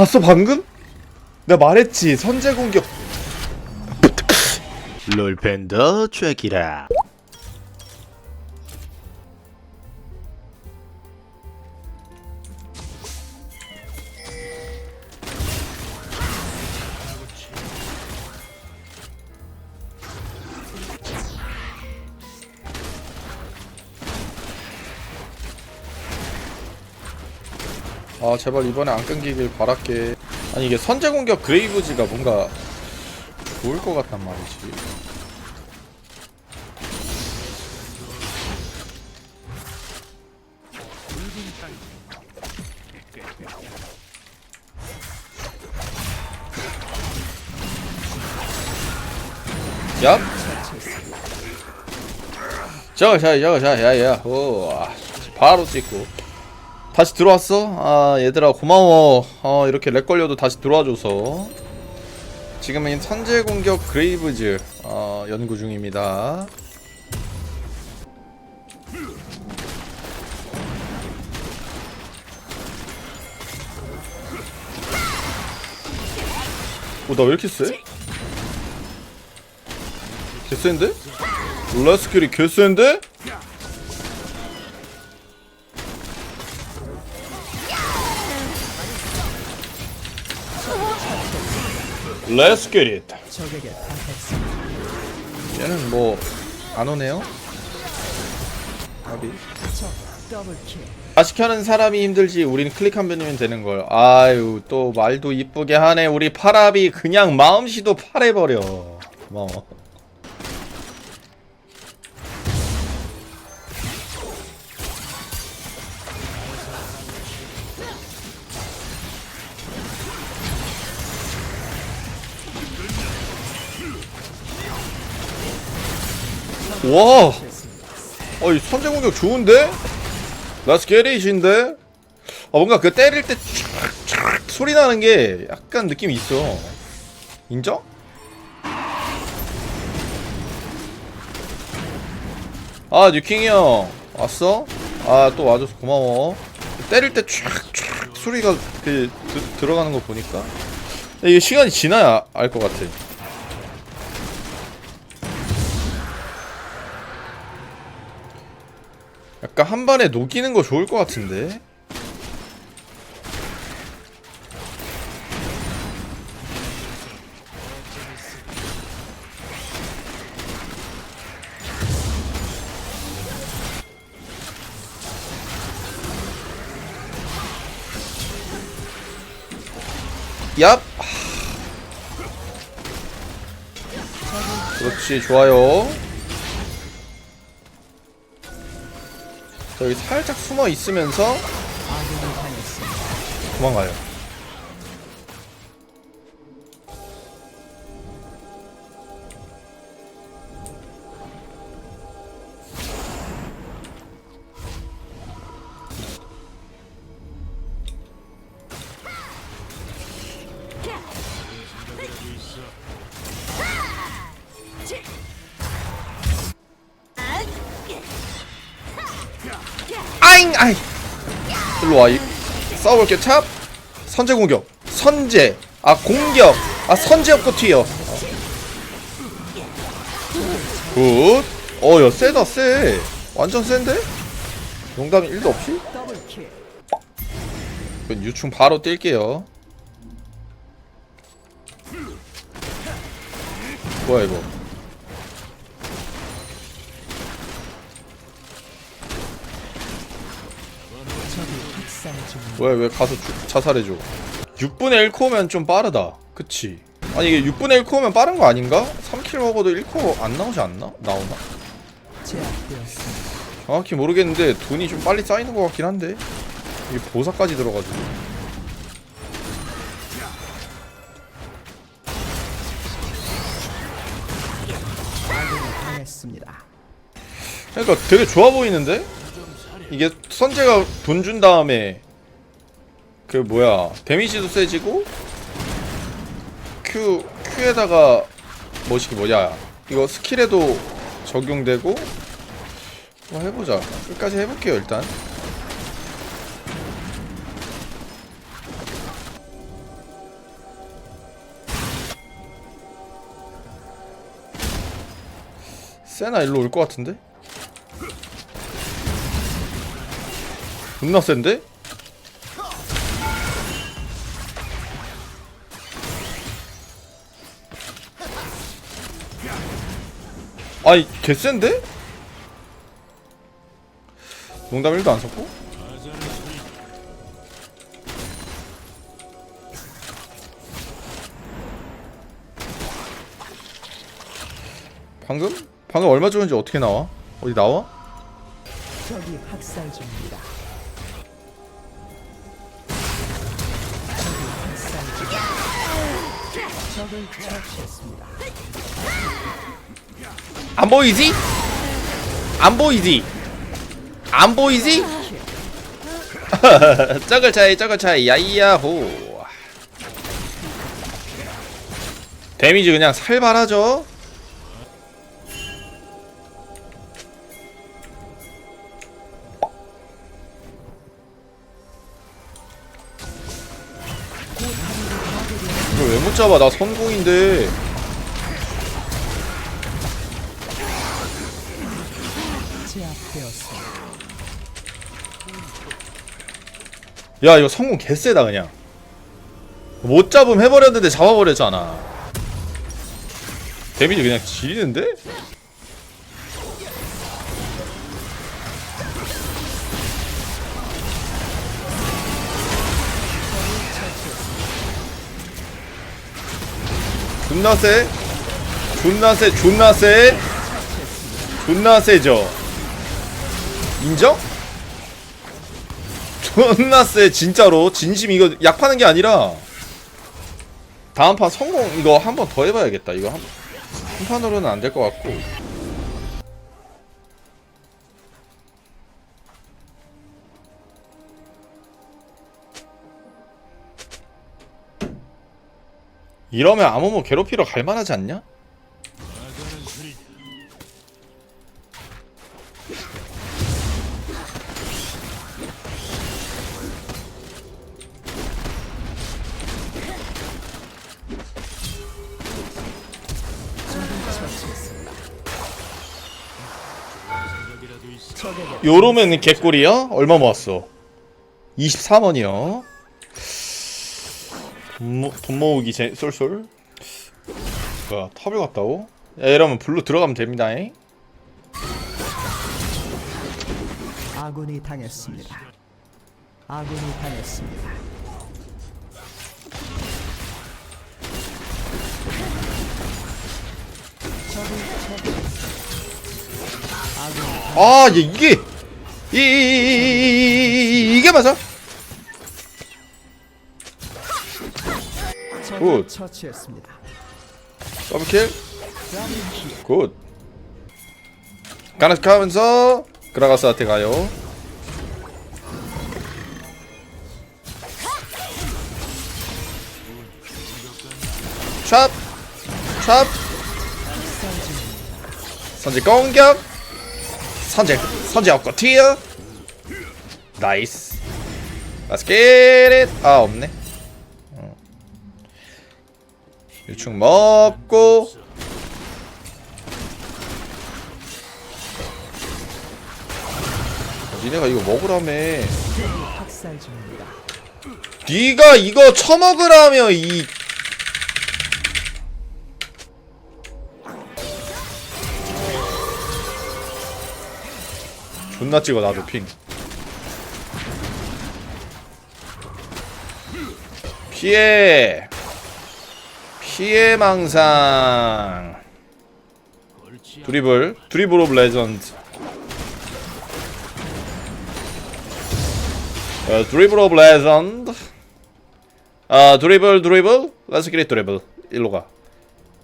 봤어 방금? 내가 말했지 선제 공격 롤팬더 check 아 제발 이번에 안 끊기길 바랄게. 아니 이게 선제 공격 그레이브즈가 뭔가 좋을 것 같단 말이지. 야 저거 자 저거 자 야야 오 아, 바로 찍고 다시 들어왔어? 아 얘들아 고마워 어 이렇게 렉 걸려도 다시 들어와줘서 지금은 선제 공격 그레이브즈 어, 연구 중입니다 오나 왜 이렇게 세? 개센데? 라스킬이 개센데? Let's get it. 얘는 뭐 안 오네요. 아비. 다 시 켜는 사람이 힘들지 우리는 클릭 한 번이면 되는 걸. 아유 또 말도 이쁘게 하네. 우리 파랍이 그냥 마음씨도 파래버려. 고마워. 와. 어이 선제 공격 좋은데? 라스 게리신데? 아 뭔가 그 때릴 때 촥촥 소리 나는 게 약간 느낌이 있어. 인정? 아 뉴킹이 형 왔어? 아 또 와줘서 고마워. 때릴 때 촥촥 소리가 그 드, 들어가는 거 보니까 이게 시간이 지나야 알 것 같아. 약간 한 번에 녹이는 거 좋을 것 같은데. 얍. 그렇지 좋아요. 여기 살짝 숨어 있으면서 도망가요. 아잉 아이. 일로 와 이, 싸워볼게 찹. 선제 공격. 선제. 아 공격. 아 선제 없고 튀어. 굿 어 야 세다 세. 완전 센데? 농담 1도 없이? 유충 바로 뛸게요. 뭐야 이거 왜 왜 가서 주, 자살해줘 6분의 1 코어면 좀 빠르다 그치 아니 이게 6분의 1 코어면 빠른 거 아닌가? 3킬 먹어도 1코어 안 나오지 않나? 나오나? 정확히 모르겠는데 돈이 좀 빨리 쌓이는 것 같긴 한데 이게 보사까지 들어가지고 그러니까 되게 좋아 보이는데? 이게 선재가 돈 준 다음에 그 뭐야 데미지도 세지고 Q Q에다가 뭐시기 그 뭐야 이거 스킬에도 적용되고 뭐 해보자 끝까지 해볼게요 일단 세나 일로 올 것 같은데? 존나 센데? 아이 개센데? 농담 1도 안 섞고? 방금? 방금 얼마 줬는지 어떻게 나와? 어디 나와? 적이 학살 중입니다. 적이 학살 중입니다. 적을 처치했습니다. 안 보이지? 안 보이지? 안 보이지? 쩍을 차이 쩍을 차이 야이야호 데미지 그냥 살벌하죠? 이걸 왜 못 잡아 나 선공인데 제압되었습니다. 야 이거 성공 개쎄다 그냥. 못 잡으면 해버렸는데 잡아버렸잖아. 데미지 그냥 지리는데? 존나 세 존나 세 존나 세 존나 세죠 인정? 존나 세 진짜로 진심 이거 약 파는 게 아니라 다음 판 성공 이거 한 번 더 해봐야겠다 이거 한, 한 판으로는 안 될 것 같고 이러면 아무모 괴롭히러 갈만하지 않냐? 요러면 개꿀이야? 얼마 모았어? 23원이요. 돈, 모, 돈 모으기 제, 쏠쏠. 뭐야, 탑을 갔다고? 야, 이러면 블루 들어가면 됩니다. 잉? 아군이 당했습니다. 아군이 당했습니다. 아, 얘 이게 이, 이, 이, 이, 이게 맞아? 굿. 처치했습니다. 더블킬. 굿. 가나스카면서 그라가스한테 가요. 샵, 샵. 선제 공격. 선제, 선제 없고 튀어. 나이스. Let's get it. 아 없네. 어. 유충 먹고. 니네가 이거 먹으라며. 네가 이거 처먹으라며 이 존나 찍어 나도 핑. 피해! 피해 망상. 드리블. 드리블 오브 레전드. 어, 드리블 오브 레전드. 아 드리블 드리블. 렛츠 기릿 드리블. 일로 가.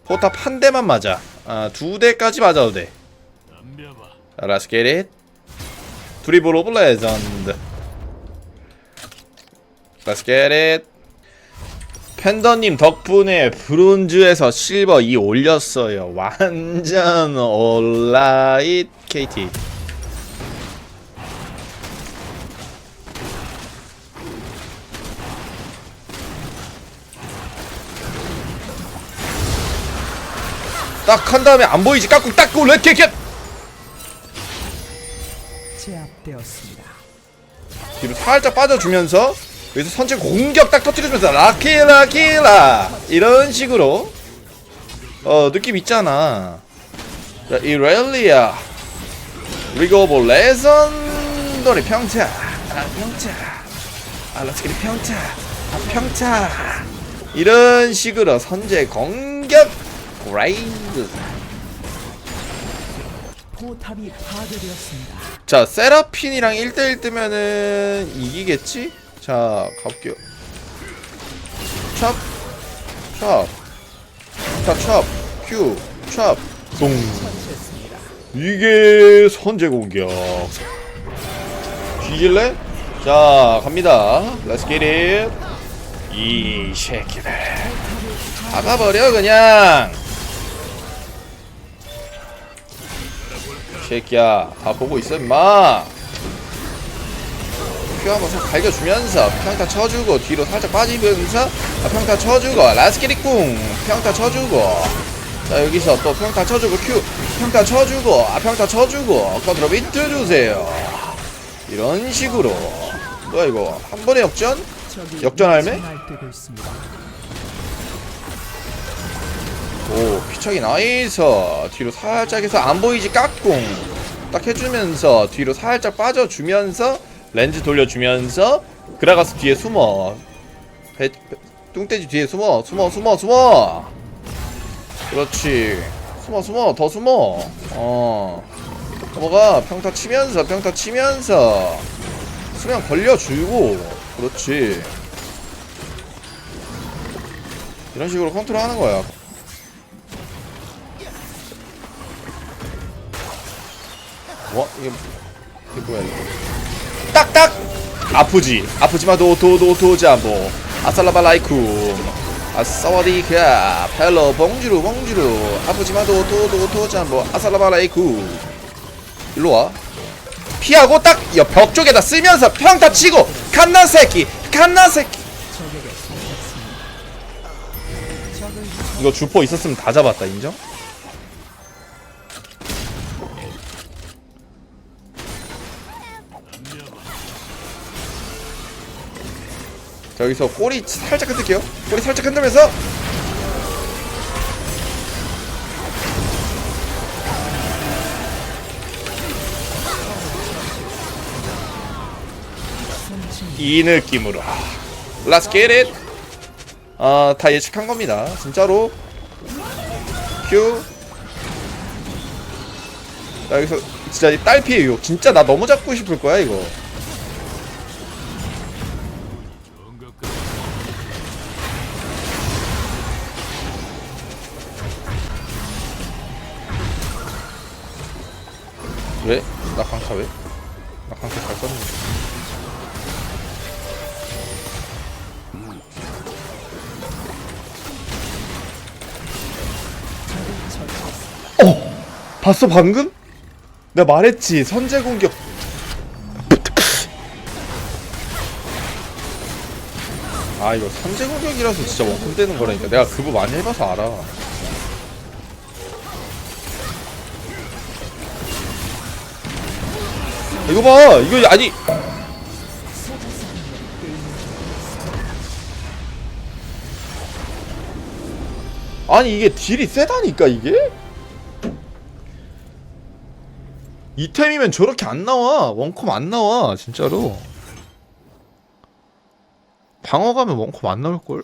포탑 한 대만 맞아. 아두 대까지 맞아도 돼. 렛츠 기릿 드리블 오브 레전드. 렛츠 기릿 팬더님 덕분에 브론즈에서 실버 2 올렸어요. 완전 올라잇 KT 딱 한 다음에 안 보이지? 깍꿍 닦고 렛켓켓 제압되었습니다. 뒤로 살짝 빠져주면서 여기서 선제 공격 딱 터뜨려주면서 라키라 키라! 이런 식으로. 어 느낌 있잖아. 자 이렐리아 리고보 레전더리 평타 아 평타 아 렛츠기리 평타 아 평타 이런 식으로 선제 공격 그레이드. 포탑이 파괴되었습니다. 자 세라핀이랑 1대1 뜨면은 이기겠지? 자 가볼게요 찹 찹, 찹, 찹, 큐, 찹, 동. 이게 선제 공격. 뒤질래? 자, 갑니다. Let's get it. 이 새끼들. 잡아버려, 그냥. 새끼야, 다 보고 있어, 임마. 큐 한번 싹 갈겨주면서 평타 쳐주고 뒤로 살짝 빠지면서 아, 평타 쳐주고 라스키리꿍 평타 쳐주고 자 여기서 또 평타 쳐주고 큐 평타 쳐주고 아 평타 쳐주고 컨트롤 비트 주세요 이런 식으로 뭐야 이거 한 번에 역전? 역전할매? 피척이 나이스. 뒤로 살짝 해서 안 보이지 깍꿍. 딱 해주면서 뒤로 살짝 빠져주면서 렌즈 돌려주면서 그라가스 뒤에 숨어. 배, 배- 뚱돼지 뒤에 숨어. 숨어 숨어 숨어. 그렇지. 숨어 숨어. 더 숨어. 어. 넘어가. 평타 치면서 평타 치면서. 수면 걸려주고. 그렇지. 이런 식으로 컨트롤 하는 거야 뭐? 이게, 이게 뭐야 이거? 딱딱! 아프지. 아프지마 도도도도 잠보 아살라발라이쿰 아사와디카 헬로 봉주루 봉주루. 아프지마 도도도도 잠보 아살라발라이쿰 일로와. 피하고 딱 벽 쪽에다 쓰면서 평타 치고 갓나 새끼 갓나 새끼. 이거 주포 있었으면 다 잡았다 인정? 자 여기서 꼬리 살짝 흔들게요 꼬리 살짝 흔들면서 이 느낌으로 Let's get it 아, 다 예측한 겁니다. 진짜로. 큐. 나 여기서 진짜 유혹. 진짜 나 너무 잡고 싶을 거야, 이거. 나 강타 왜? 나 강타 잘 썼는데. 어! 봤어 방금? 내가 말했지 선제 공격 아 이거 선제 공격이라서 진짜 원콤 되는 거라니까 내가 그거 많이 해봐서 알아 이거 봐 이거 아니. 아니 이게 딜이 세다니까 이게? 이템이면 저렇게 안 나와. 원콤 안 나와 진짜로. 방어 가면 원콤 안 나올걸